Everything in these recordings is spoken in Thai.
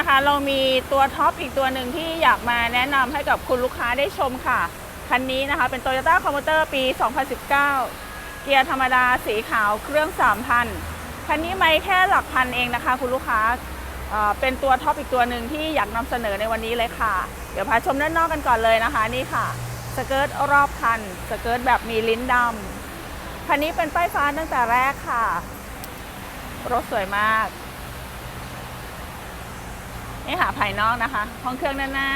นะคะเรามีตัวท็อปอีกตัวหนึ่งที่อยากมาแนะนำให้กับคุณลูกค้าได้ชมค่ะ คันนี้นะคะเป็น Toyota c o m m u t e r ปี 2019 เกียร์ธรรมดาสีขาวเครื่อง 3,000 คันนี้ไม่แค่หลักพันเองนะคะ คุณลูกค้าเอ่อเป็นตัวท็อปอีกตัวหนึ่งที่อยากนำเสนอในวันนี้เลยค่ะ เดี๋ยวพาชมด้านนอกกันก่อนเลยนะคะนี่ค่ะ สเกิร์ตรอบคัน สเกิร์ตแบบมีลิ้นดำคันนี้เป็นป้ายฟ้าตั้งแต่แรกค่ะ รถสวยมาก นี่ค่ะภายนอกนะคะ ห้องเครื่องด้านหน้า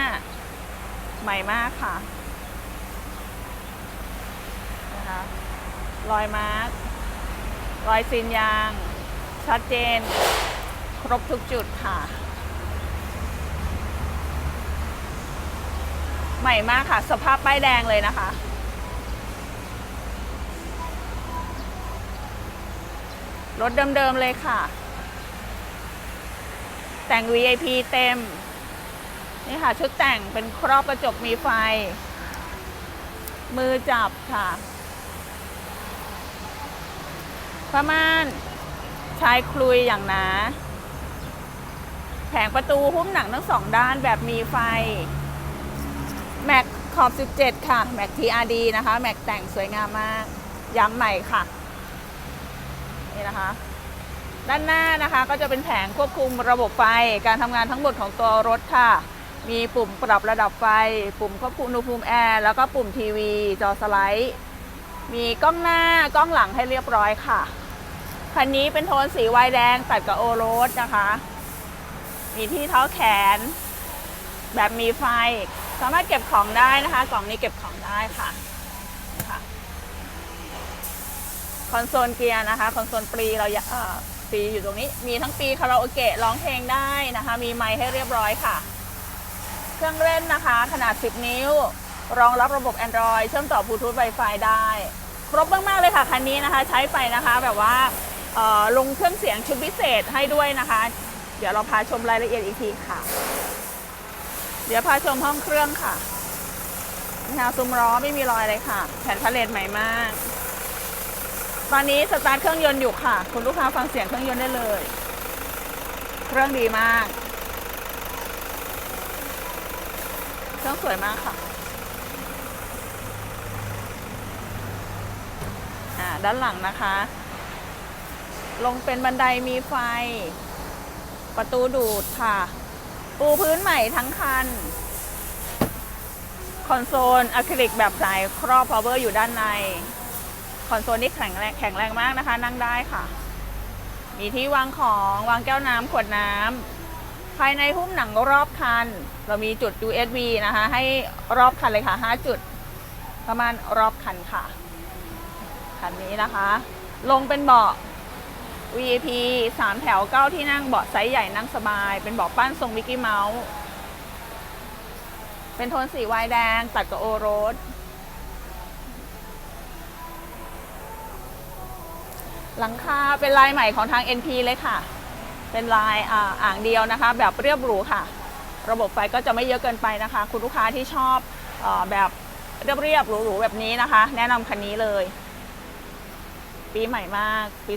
ใหม่มากค่ะนะคะรอยมาร์กรอยซีนยาง ชัดเจน ครบทุกจุดค่ะ ใหม่มากค่ะ สภาพป้ายแดงเลยนะคะรถเดิมๆเลยค่ะ แต่ง VIP เต็ม นี่ค่ะ ชุดแต่งเป็นครอบกระจกมีไฟ มือจับค่ะผ้าม่านชายคลุยอย่างหนา แผงประตูหุ้มหนังทั้งสองด้านแบบมีไฟ แม็กขอบ 17 ค่ะ แม็ก TRD นะคะ แม็กแต่งสวยงามมากยางใหม่ค่ะ นี่นะคะ ด้านหน้านะคะก็จะเป็นแผงควบคุมระบบไฟ การทำงานทั้งหมดของตัวรถค่ะ มีปุ่มปรับระดับไฟ ปุ่มควบคุมอุณหภูมิแอร์แล้วก็ปุ่มทีวี จอสไลด์ มีกล้องหน้ากล้องหลังให้เรียบร้อยค่ะ คันนี้เป็นโทนสีไวน์แดงตัดกับโอรสนะคะ มีที่เท้าแขน แบบมีไฟ สามารถเก็บของได้นะคะ กล่องนี้เก็บของได้ค่ะคอนโซลเกียร์นะคะ คอนโซลปรีเราเอ่อ รีอยู่ตรงนี้ มีทั้งปีคาราโอเกะร้องเพลงได้นะคะ มีไมค์ให้เรียบร้อยค่ะ เครื่องเล่นนะคะ ขนาด 10 นิ้ว รองรับระบบ Android เชื่อมต่อบลูทูธ Wi-Fi ได้ ครบมาก ๆ เลยค่ะ คันนี้นะคะ ใช้ไปนะคะแบบว่าเออลงเครื่องเสียงชุดพิเศษให้ด้วยนะคะ เดี๋ยวเราพาชมรายละเอียดอีกทีค่ะ เดี๋ยวพาชมห้องเครื่องค่ะนี่ค่ะซุ้มล้อไม่มีรอยเลยค่ะ แผ่นพาเลทใหม่มาก ตอนนี้สตาร์ทเครื่องยนต์อยู่ค่ะ คุณลูกค้าฟังเสียงเครื่องยนต์ได้เลย เครื่องดีมาก เครื่องสวยมากค่ะด้านหลังนะคะ ลงเป็นบันไดมีไฟ ประตูดูดค่ะ ปูพื้นใหม่ทั้งคัน คอนโซลอะคริลิกแบบใสครอบพาวเวอร์อยู่ด้านใน คอนโซลนี่แข็งแรงแข็งแรงมากนะคะ นั่งได้ค่ะ มีที่วางของวางแก้วน้ำขวดน้ำภายในหุ้มหนังรอบคัน เรามีจุด USB นะคะ ให้รอบคันเลยค่ะ 5 จุด ประมาณรอบคันค่ะคันนี้นะคะ ลงเป็นเบาะ VIP 3 แถว 9 ที่นั่งเบาะไซส์ใหญ่นั่งสบาย เป็นเบาะปั้นทรงมิกกี้เมาส์เป็นโทนสีวายแดงตัดกับโอโรส หลังคาเป็นลายใหม่ของทาง NP เลยค่ะ เป็นลายอ่าอ่างเดียวนะคะ แบบเรียบหรูค่ะ ระบบไฟก็จะไม่เยอะเกินไปนะคะ คุณลูกค้าที่ชอบอแบบเรียบๆหรูๆแบบนี้นะคะ แนะนำคันนี้เลย ปีใหม่มากปี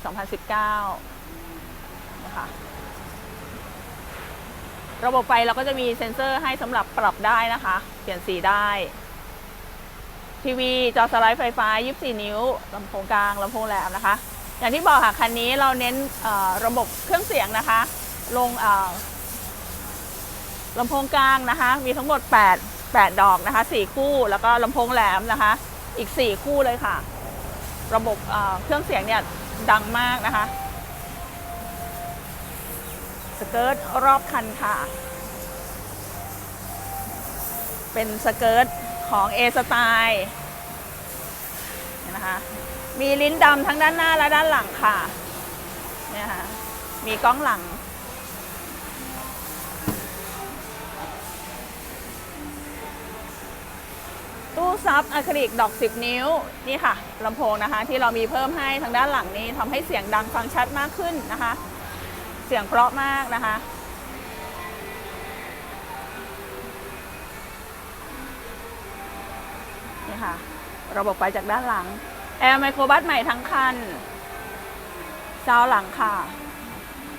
2019 นะคะ ระบบไฟเราก็จะมีเซ็นเซอร์ให้สำหรับปรับได้นะคะ เปลี่ยนสีได้ทีวีจอสไลด์ไฟฟ้า 24 นิ้วลำโพงกลางลำโพงแหลมนะคะ อย่างที่บอกค่ะคันนี้เราเน้นระบบเครื่องเสียงนะคะ ลงลำโพงกลางนะคะ มีทั้งหมด 8 8 ดอกนะคะ 4 คู่แล้วก็ลำโพงแหลมนะคะ อีก 4 คู่เลยค่ะ ระบบเเครื่องเสียงเนี่ยดังมากนะคะ สเกิร์ตรอบคันค่ะ เป็นสเกิร์ตของ A สไตล์นะคะ มีลิ้นดำทั้งด้านหน้าและด้านหลังค่ะเนี่ยค่ะ มีกล้องหลัง ตู้ซับอะคริลิกดอก 10 นิ้ว นี่ค่ะลำโพงนะคะ ที่เรามีเพิ่มให้ทางด้านหลังนี้ทำให้เสียงดังฟังชัดมากขึ้นนะคะ เสียงเพราะมากนะคะนี่ค่ะ ระบบไฟจากด้านหลัง แอร์ไมโครบัสใหม่ทั้งคันซาวหลังค่ะ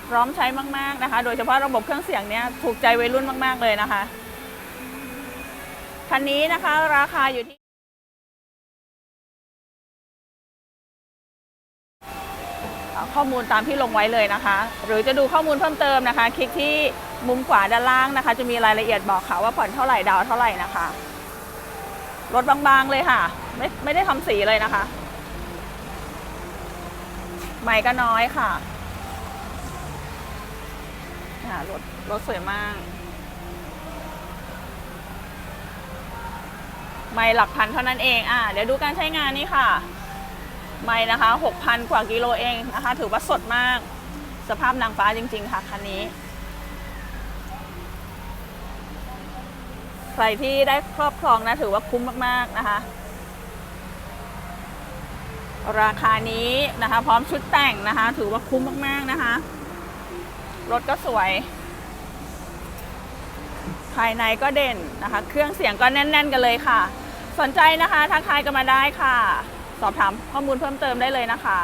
พร้อมใช้มาก ๆ นะคะ โดยเฉพาะระบบเครื่องเสียงเนี้ยถูกใจวัยรุ่นมาก ๆ เลยนะคะ คันนี้นะคะราคาอยู่ที่ข้อมูลตามที่ลงไว้เลยนะคะ หรือจะดูข้อมูลเพิ่มเติมนะคะ คลิกที่มุมขวาด้านล่างนะคะ จะมีรายละเอียดบอกค่ะว่าผ่อนเท่าไหร่ดาวเท่าไหร่นะคะ รถบางๆเลยค่ะ ไม่ไม่ได้ทำสีเลยนะคะ ใหม่ก็น้อยค่ะอ่ารถรถสวยมากไม่หลักพันเท่านั้นเอง อ่า เดี๋ยวดูการใช้งานนี่ค่ะไม่นะคะ6,000กว่ากิโลเองนะคะ ถือว่าสดมาก สภาพนางฟ้าจริง ๆ ค่ะคันนี้ ใครที่ได้ครอบครองนะถือว่าคุ้มมากๆนะคะ ราคานี้นะคะ พร้อมชุดแต่งนะคะ ถือว่าคุ้มมากๆนะคะ รถก็สวย ภายในก็เด่นนะคะ เครื่องเสียงก็แน่น ๆ กันเลยค่ะ สนใจนะคะทักทายกันมาได้ค่ะ สอบถามข้อมูลเพิ่มเติมได้เลยนะคะ